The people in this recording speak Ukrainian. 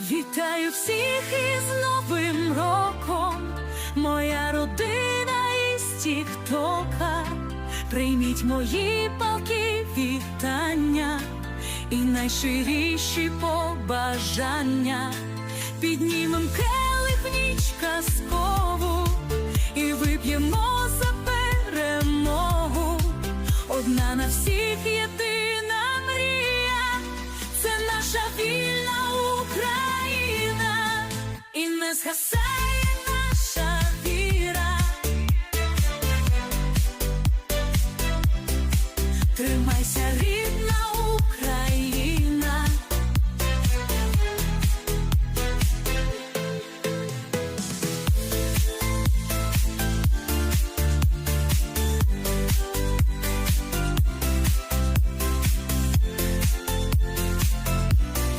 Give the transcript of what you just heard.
Вітаю всіх із Новим роком, моя родина із Тіктока. Прийміть мої палки вітання і найширіші побажання. Піднімем келих ніч казкову і вип'ємо за перемогу. Одна на всіх єдина не згасає наша віра. Тримайся рік.